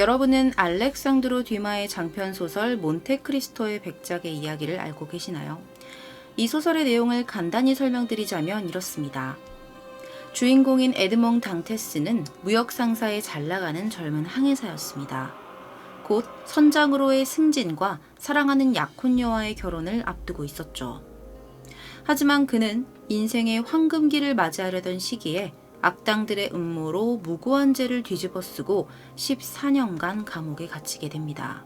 여러분은 알렉산드로 듀마의 장편 소설 몬테크리스토의 백작의 이야기를 알고 계시나요? 이 소설의 내용을 간단히 설명드리자면 이렇습니다. 주인공인 에드몽 당테스는 무역 상사에 잘 나가는 젊은 항해사였습니다. 곧 선장으로의 승진과 사랑하는 약혼녀와의 결혼을 앞두고 있었죠. 하지만 그는 인생의 황금기를 맞이하려던 시기에 악당들의 음모로 무고한 죄를 뒤집어 쓰고 14년간 감옥에 갇히게 됩니다.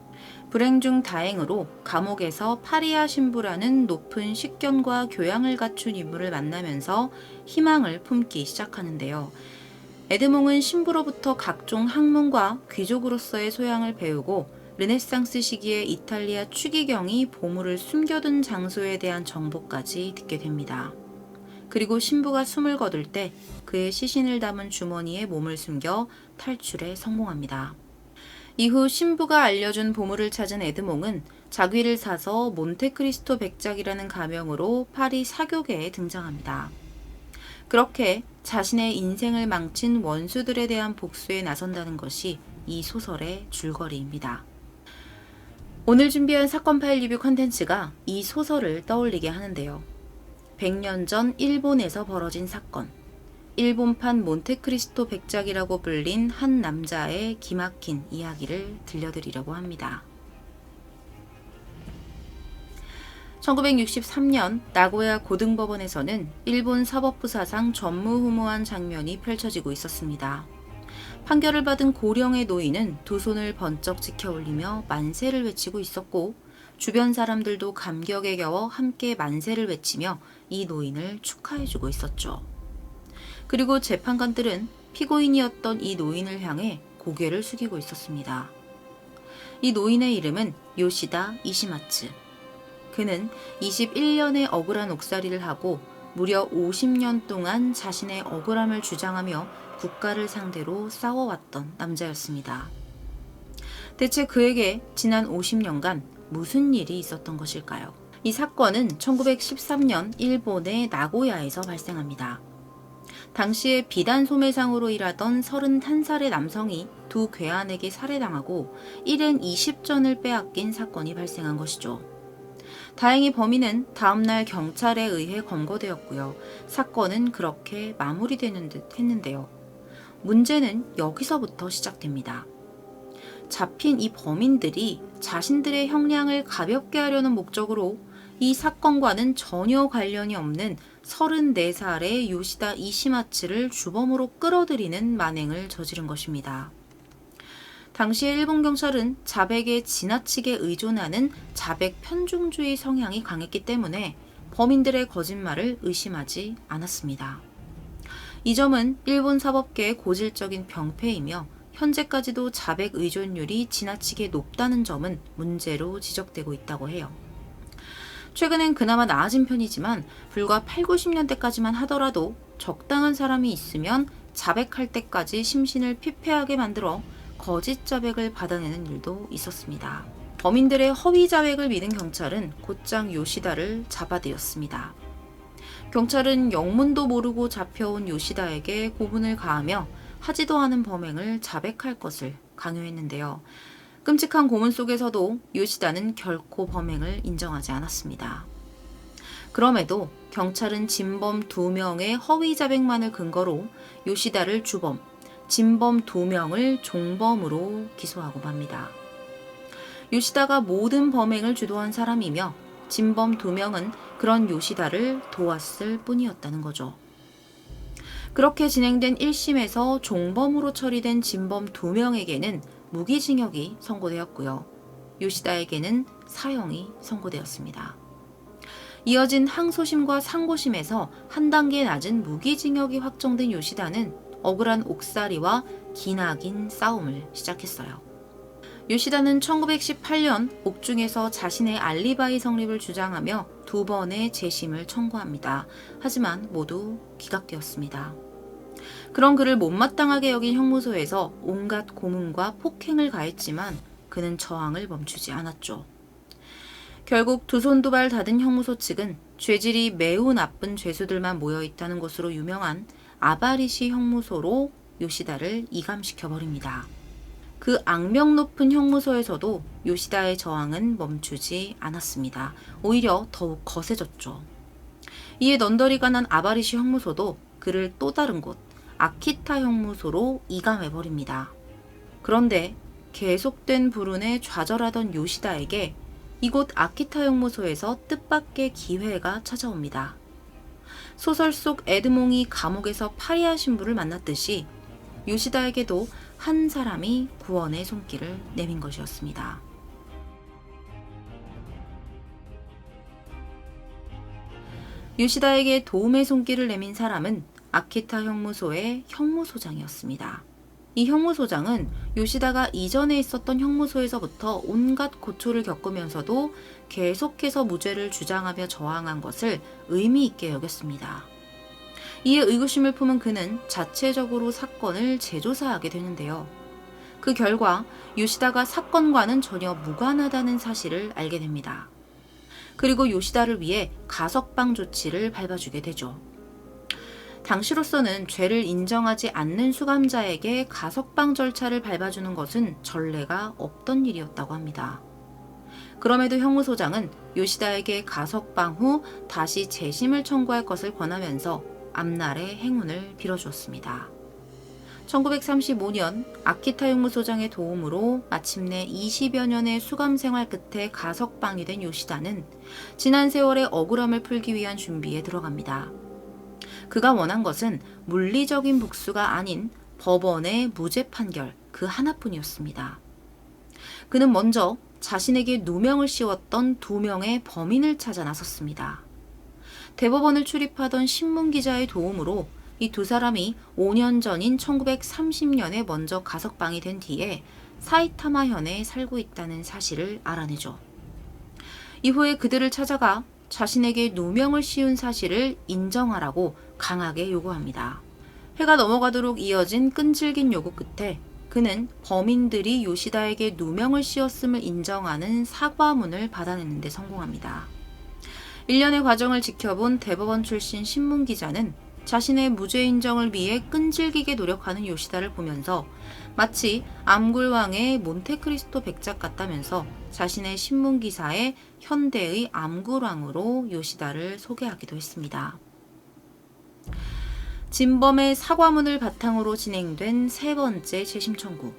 불행 중 다행으로 감옥에서 파리아 신부라는 높은 식견과 교양을 갖춘 인물을 만나면서 희망을 품기 시작하는데요. 에드몽은 신부로부터 각종 학문과 귀족으로서의 소양을 배우고 르네상스 시기의 이탈리아 추기경이 보물을 숨겨둔 장소에 대한 정보까지 듣게 됩니다. 그리고 신부가 숨을 거둘 때 그의 시신을 담은 주머니에 몸을 숨겨 탈출에 성공합니다. 이후 신부가 알려준 보물을 찾은 에드몽은 자귀를 사서 몬테크리스토 백작이라는 가명으로 파리 사교계에 등장합니다. 그렇게 자신의 인생을 망친 원수들에 대한 복수에 나선다는 것이 이 소설의 줄거리입니다. 오늘 준비한 사건 파일 리뷰 컨텐츠가 이 소설을 떠올리게 하는데요. 100년 전 일본에서 벌어진 사건. 일본판 몬테크리스토 백작이라고 불린 한 남자의 기막힌 이야기를 들려드리려고 합니다. 1963년 나고야 고등법원에서는 일본 사법부 사상 전무후무한 장면이 펼쳐지고 있었습니다. 판결을 받은 고령의 노인은 두 손을 번쩍 지켜 올리며 만세를 외치고 있었고 주변 사람들도 감격에 겨워 함께 만세를 외치며 이 노인을 축하해주고 있었죠. 그리고 재판관들은 피고인이었던 이 노인을 향해 고개를 숙이고 있었습니다. 이 노인의 이름은 요시다 이시마츠. 그는 21년의 억울한 옥살이를 하고 무려 50년 동안 자신의 억울함을 주장하며 국가를 상대로 싸워왔던 남자였습니다. 대체 그에게 지난 50년간 무슨 일이 있었던 것일까요? 이 사건은 1913년 일본의 나고야에서 발생합니다. 당시에 비단 소매상으로 일하던 31살의 남성이 두 괴한에게 살해당하고 1엔 20전을 빼앗긴 사건이 발생한 것이죠. 다행히 범인은 다음날 경찰에 의해 검거되었고요. 사건은 그렇게 마무리되는 듯 했는데요. 문제는 여기서부터 시작됩니다. 잡힌 이 범인들이 자신들의 형량을 가볍게 하려는 목적으로 이 사건과는 전혀 관련이 없는 34살의 요시다 이시마츠를 주범으로 끌어들이는 만행을 저지른 것입니다. 당시의 일본 경찰은 자백에 지나치게 의존하는 자백 편중주의 성향이 강했기 때문에 범인들의 거짓말을 의심하지 않았습니다. 이 점은 일본 사법계의 고질적인 병폐이며 현재까지도 자백 의존율이 지나치게 높다는 점은 문제로 지적되고 있다고 해요. 최근엔 그나마 나아진 편이지만 불과 8, 90년대까지만 하더라도 적당한 사람이 있으면 자백할 때까지 심신을 피폐하게 만들어 거짓 자백을 받아내는 일도 있었습니다. 범인들의 허위 자백을 믿은 경찰은 곧장 요시다를 잡아들였습니다. 경찰은 영문도 모르고 잡혀온 요시다에게 고문을 가하며 하지도 않은 범행을 자백할 것을 강요했는데요. 끔찍한 고문 속에서도 요시다는 결코 범행을 인정하지 않았습니다. 그럼에도 경찰은 진범 두 명의 허위 자백만을 근거로 요시다를 주범, 진범 두 명을 종범으로 기소하고 맙니다. 요시다가 모든 범행을 주도한 사람이며 진범 두 명은 그런 요시다를 도왔을 뿐이었다는 거죠. 그렇게 진행된 1심에서 종범으로 처리된 진범 2명에게는 무기징역이 선고되었고요. 요시다에게는 사형이 선고되었습니다. 이어진 항소심과 상고심에서 한 단계 낮은 무기징역이 확정된 요시다는 억울한 옥살이와 기나긴 싸움을 시작했어요. 요시다는 1918년 옥중에서 자신의 알리바이 성립을 주장하며 두 번의 재심을 청구합니다. 하지만 모두 기각되었습니다. 그런 그를 못마땅하게 여긴 형무소에서 온갖 고문과 폭행을 가했지만 그는 저항을 멈추지 않았죠. 결국 두 손 두 발 닫은 형무소 측은 죄질이 매우 나쁜 죄수들만 모여 있다는 것으로 유명한 아바리시 형무소로 요시다를 이감시켜 버립니다. 그 악명 높은 형무소에서도 요시다의 저항은 멈추지 않았습니다. 오히려 더욱 거세졌죠. 이에 넌더리가 난 아바리시 형무소도 그를 또 다른 곳 아키타 형무소로 이감해버립니다. 그런데 계속된 불운에 좌절하던 요시다에게 이곳 아키타 형무소에서 뜻밖의 기회가 찾아옵니다. 소설 속 에드몽이 감옥에서 파리아 신부를 만났듯이 요시다에게도 한 사람이 구원의 손길을 내민 것이었습니다. 요시다에게 도움의 손길을 내민 사람은 아키타 형무소의 형무소장이었습니다. 이 형무소장은 요시다가 이전에 있었던 형무소에서부터 온갖 고초를 겪으면서도 계속해서 무죄를 주장하며 저항한 것을 의미 있게 여겼습니다. 이에 의구심을 품은 그는 자체적으로 사건을 재조사하게 되는데요. 그 결과 요시다가 사건과는 전혀 무관하다는 사실을 알게 됩니다. 그리고 요시다를 위해 가석방 조치를 밟아주게 되죠. 당시로서는 죄를 인정하지 않는 수감자에게 가석방 절차를 밟아주는 것은 전례가 없던 일이었다고 합니다. 그럼에도 형무소장은 요시다에게 가석방 후 다시 재심을 청구할 것을 권하면서 앞날의 행운을 빌어주었습니다. 1935년 아키타 형무소장의 도움으로 마침내 20여 년의 수감 생활 끝에 가석방이 된 요시다는 지난 세월의 억울함을 풀기 위한 준비에 들어갑니다. 그가 원한 것은 물리적인 복수가 아닌 법원의 무죄 판결 그 하나뿐이었습니다. 그는 먼저 자신에게 누명을 씌웠던 두 명의 범인을 찾아 나섰습니다. 대법원을 출입하던 신문 기자의 도움으로 이 두 사람이 5년 전인 1930년에 먼저 가석방이 된 뒤에 사이타마 현에 살고 있다는 사실을 알아내죠. 이후에 그들을 찾아가 자신에게 누명을 씌운 사실을 인정하라고 강하게 요구합니다. 해가 넘어가도록 이어진 끈질긴 요구 끝에 그는 범인들이 요시다에게 누명을 씌웠음을 인정하는 사과문을 받아내는 데 성공합니다. 1년의 과정을 지켜본 대법원 출신 신문 기자는 자신의 무죄 인정을 위해 끈질기게 노력하는 요시다를 보면서 마치 암굴왕의 몬테크리스토 백작 같다면서 자신의 신문 기사에 현대의 암굴왕으로 요시다를 소개하기도 했습니다. 진범의 사과문을 바탕으로 진행된 세 번째 재심 청구.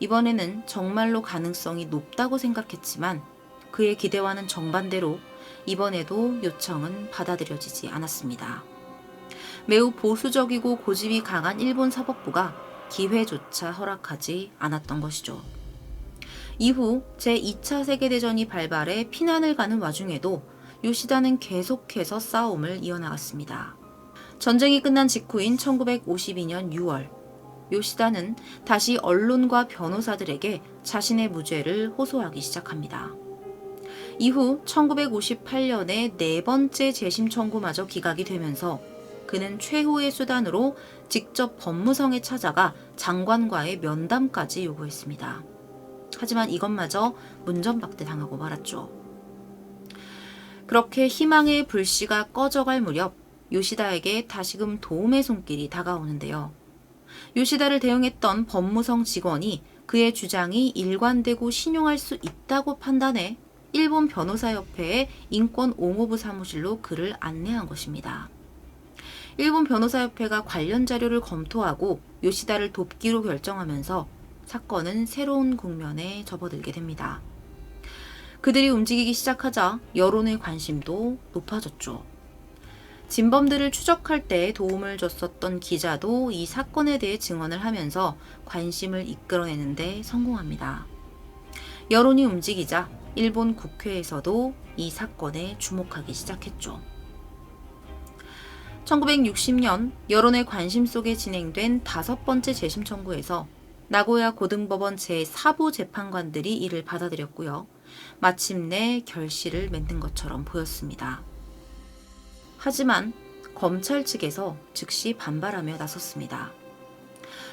이번에는 정말로 가능성이 높다고 생각했지만 그의 기대와는 정반대로 이번에도 요청은 받아들여지지 않았습니다. 매우 보수적이고 고집이 강한 일본 사법부가 기회조차 허락하지 않았던 것이죠. 이후 제2차 세계대전이 발발해 피난을 가는 와중에도 요시다는 계속해서 싸움을 이어나갔습니다. 전쟁이 끝난 직후인 1952년 6월, 요시다는 다시 언론과 변호사들에게 자신의 무죄를 호소하기 시작합니다. 이후 1958년에 네 번째 재심 청구마저 기각이 되면서 그는 최후의 수단으로 직접 법무성에 찾아가 장관과의 면담까지 요구했습니다. 하지만 이것마저 문전박대 당하고 말았죠. 그렇게 희망의 불씨가 꺼져갈 무렵 요시다에게 다시금 도움의 손길이 다가오는데요. 요시다를 대응했던 법무성 직원이 그의 주장이 일관되고 신용할 수 있다고 판단해 일본 변호사협회의 인권 옹호부 사무실로 그를 안내한 것입니다. 일본 변호사협회가 관련 자료를 검토하고 요시다를 돕기로 결정하면서 사건은 새로운 국면에 접어들게 됩니다. 그들이 움직이기 시작하자 여론의 관심도 높아졌죠. 진범들을 추적할 때 도움을 줬었던 기자도 이 사건에 대해 증언을 하면서 관심을 이끌어내는데 성공합니다. 여론이 움직이자 일본 국회에서도 이 사건에 주목하기 시작했죠. 1960년 여론의 관심 속에 진행된 다섯 번째 재심 청구에서 나고야 고등법원 제4부 재판관들이 이를 받아들였고요. 마침내 결실을 맺는 것처럼 보였습니다. 하지만 검찰 측에서 즉시 반발하며 나섰습니다.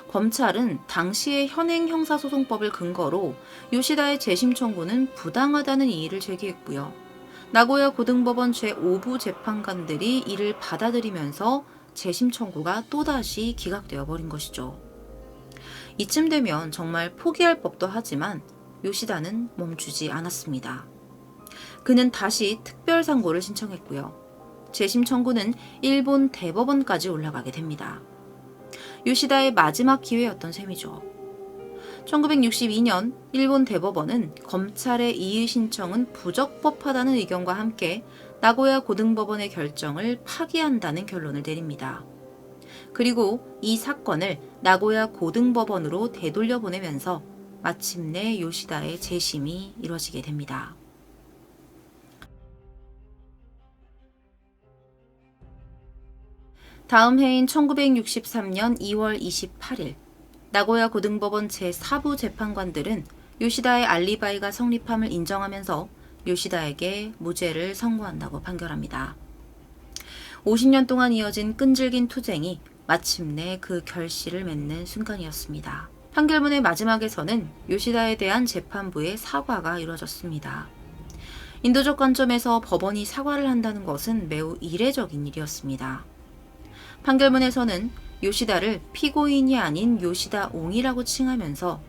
검찰은 당시의 현행 형사소송법을 근거로 요시다의 재심 청구는 부당하다는 이의를 제기했고요. 나고야 고등법원 제5부 재판관들이 이를 받아들이면서 재심 청구가 또다시 기각되어 버린 것이죠. 이쯤 되면 정말 포기할 법도 하지만 요시다는 멈추지 않았습니다. 그는 다시 특별 상고를 신청했고요. 재심 청구는 일본 대법원까지 올라가게 됩니다. 요시다의 마지막 기회였던 셈이죠. 1962년 일본 대법원은 검찰의 이의 신청은 부적법하다는 의견과 함께 나고야 고등법원의 결정을 파기한다는 결론을 내립니다. 그리고 이 사건을 나고야 고등법원으로 되돌려 보내면서 마침내 요시다의 재심이 이뤄지게 됩니다. 다음 해인 1963년 2월 28일 나고야 고등법원 제4부 재판관들은 요시다의 알리바이가 성립함을 인정하면서 요시다에게 무죄를 선고한다고 판결합니다. 50년 동안 이어진 끈질긴 투쟁이 마침내 그 결실을 맺는 순간이었습니다. 판결문의 마지막에서는 요시다에 대한 재판부의 사과가 이루어졌습니다. 인도적 관점에서 법원이 사과를 한다는 것은 매우 이례적인 일이었습니다. 판결문에서는 요시다를 피고인이 아닌 요시다 옹이라고 칭하면서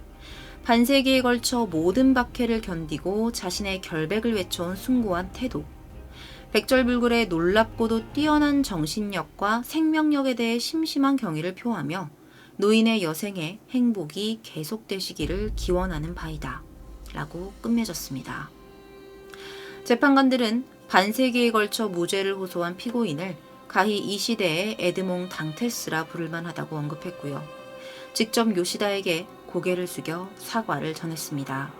반세기에 걸쳐 모든 박해를 견디고 자신의 결백을 외쳐온 숭고한 태도, 백절불굴의 놀랍고도 뛰어난 정신력과 생명력에 대해 심심한 경의를 표하며 노인의 여생의 행복이 계속되시기를 기원하는 바이다. 라고 끝맺었습니다. 재판관들은 반세기에 걸쳐 무죄를 호소한 피고인을 가히 이 시대의 에드몽 당테스라 부를만 하다고 언급했고요. 직접 요시다에게 고개를 숙여 사과를 전했습니다.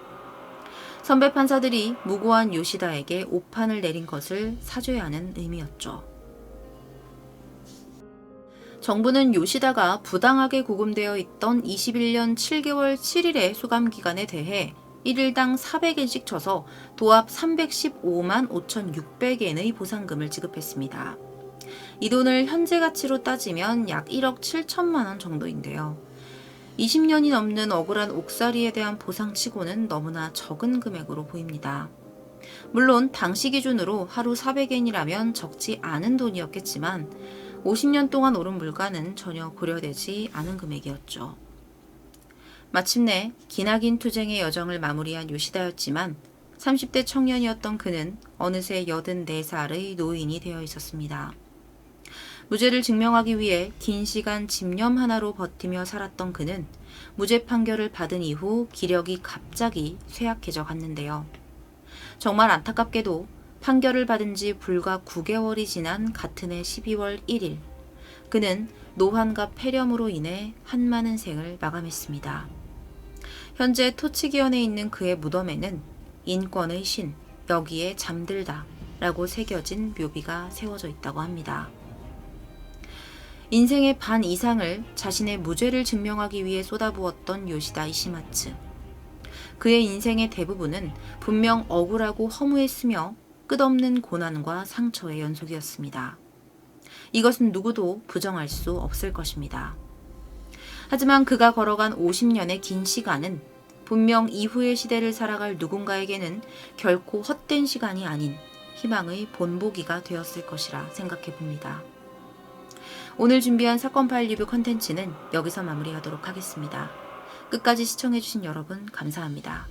선배 판사들이 무고한 요시다에게 오판을 내린 것을 사죄 하는 의미였죠. 정부는 요시다가 부당하게 구금되어 있던 21년 7개월 7일의 수감 기간에 대해 1일당 400엔씩 쳐서 도합 315만 5,600엔의 보상금을 지급했습니다. 이 돈을 현재 가치로 따지면 약 1억 7천만 원 정도인데요. 20년이 넘는 억울한 옥살이에 대한 보상치고는 너무나 적은 금액으로 보입니다. 물론 당시 기준으로 하루 400엔이라면 적지 않은 돈이었겠지만 50년 동안 오른 물가는 전혀 고려되지 않은 금액이었죠. 마침내 기나긴 투쟁의 여정을 마무리한 요시다였지만 30대 청년이었던 그는 어느새 84살의 노인이 되어 있었습니다. 무죄를 증명하기 위해 긴 시간 집념 하나로 버티며 살았던 그는 무죄 판결을 받은 이후 기력이 갑자기 쇠약해져 갔는데요. 정말 안타깝게도 판결을 받은 지 불과 9개월이 지난 같은 해 12월 1일, 그는 노환과 폐렴으로 인해 한 많은 생을 마감했습니다. 현재 토치기원에 있는 그의 무덤에는 인권의 신, 여기에 잠들다 라고 새겨진 묘비가 세워져 있다고 합니다. 인생의 반 이상을 자신의 무죄를 증명하기 위해 쏟아부었던 요시다 이시마츠. 그의 인생의 대부분은 분명 억울하고 허무했으며 끝없는 고난과 상처의 연속이었습니다. 이것은 누구도 부정할 수 없을 것입니다. 하지만 그가 걸어간 50년의 긴 시간은 분명 이후의 시대를 살아갈 누군가에게는 결코 헛된 시간이 아닌 희망의 본보기가 되었을 것이라 생각해 봅니다. 오늘 준비한 사건 파일 리뷰 컨텐츠는 여기서 마무리하도록 하겠습니다. 끝까지 시청해주신 여러분 감사합니다.